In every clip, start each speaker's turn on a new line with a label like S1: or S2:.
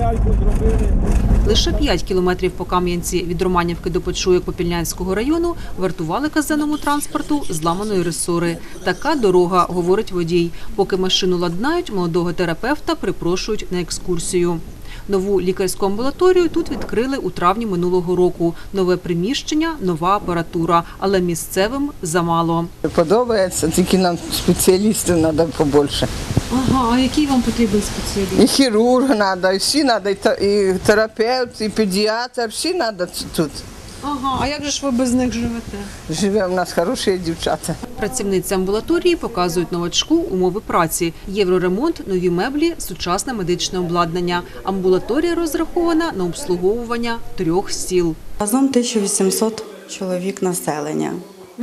S1: ляльку зробили.
S2: Лише 5 кілометрів по Кам'янці від Романівки до Почуєк Попільнянського району вартували казенному транспорту зламаної ресори. Така дорога, говорить водій. Поки машину ладнають, молодого терапевта припрошують на екскурсію. Нову лікарську амбулаторію тут відкрили у травні минулого року. Нове приміщення, нова апаратура, але місцевим замало.
S3: Подобається, тільки нам спеціалістів треба побільше.
S2: Ага, а який вам потрібен спеціаліст?
S3: І хірург треба, і всі треба, і терапевт, і педіатр, всі треба тут.
S2: Ага, а як же ж ви без них живете?
S3: Живе у нас хороші дівчата.
S2: Працівниці амбулаторії показують новачку умови праці, євроремонт, нові меблі, сучасне медичне обладнання. Амбулаторія розрахована на обслуговування трьох сіл.
S4: Разом 1800 чоловік населення.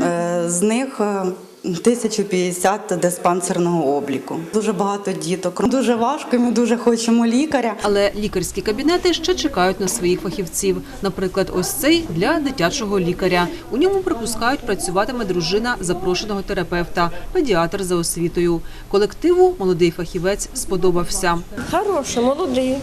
S4: Е, З них е, 1050 диспансерного обліку. Дуже багато діток. Дуже важко, ми дуже хочемо лікаря.
S2: Але лікарські кабінети ще чекають на своїх фахівців. Наприклад, ось цей для дитячого лікаря. У ньому припускають працюватиме дружина запрошеного терапевта, педіатр за освітою. Колективу молодий фахівець сподобався.
S5: Хороший, молодий,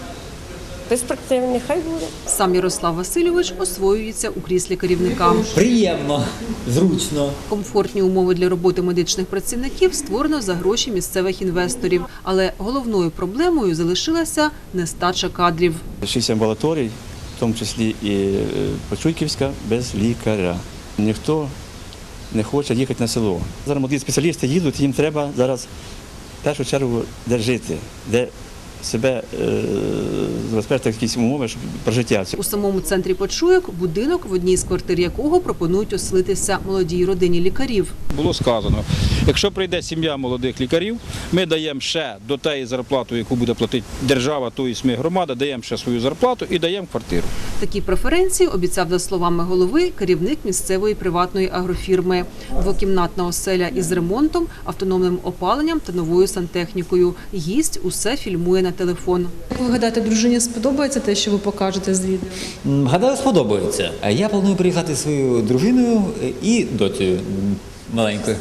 S5: перспективний, хай буде.
S2: Сам Ярослав Васильович освоюється у кріслі керівника.
S6: Приємно, зручно.
S2: Комфортні умови для роботи медичних працівників створено за гроші місцевих інвесторів. Але головною проблемою залишилася нестача кадрів.
S7: Шість амбулаторій, в тому числі і е, Почуйківська, без лікаря. Ніхто не хоче їхати на село. Зараз молоді спеціалісти їдуть, їм треба зараз в першу чергу де жити, де себе е, забезпечити якісь умови щоб прожиття.
S2: У самому центрі почуйок будинок, в одній з квартир якого пропонують оселитися молодій родині лікарів.
S1: Було сказано, якщо прийде сім'я молодих лікарів, ми даємо ще до тієї зарплати, яку буде платити держава, тобто ми громада, даємо ще свою зарплату і даємо квартиру.
S2: Такі преференції обіцяв за словами голови керівник місцевої приватної агрофірми. Двокімнатна оселя із ремонтом, автономним опаленням та новою сантехнікою. Гість усе фільмує на телефон.
S8: Як ви гадаєте, дружині сподобається те, що ви покажете з відео?
S6: Гадаю, сподобається. Я планую приїхати зі своєю дружиною е, і дотею маленькою.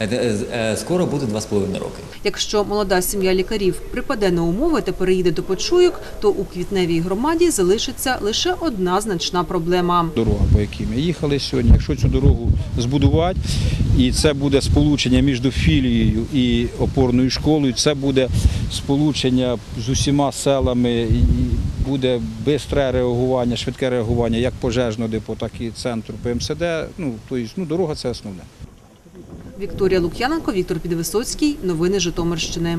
S6: Е, е, е, Скоро буде два з половиною роки.
S2: Якщо молода сім'я лікарів припаде на умови та переїде до почуйок, то у квітневій громаді залишиться лише одна значна проблема.
S1: Дорога, по якій ми їхали сьогодні. Якщо цю дорогу збудувати, і це буде сполучення між філією і опорною школою, це буде сполучення з усіма селами, буде швидке реагування, швидке реагування як пожежного депо, так і центру ПМСД. Ну, тобто, ну, дорога це основне.
S2: Вікторія Лук'яненко, Віктор Підвисоцький. Новини Житомирщини.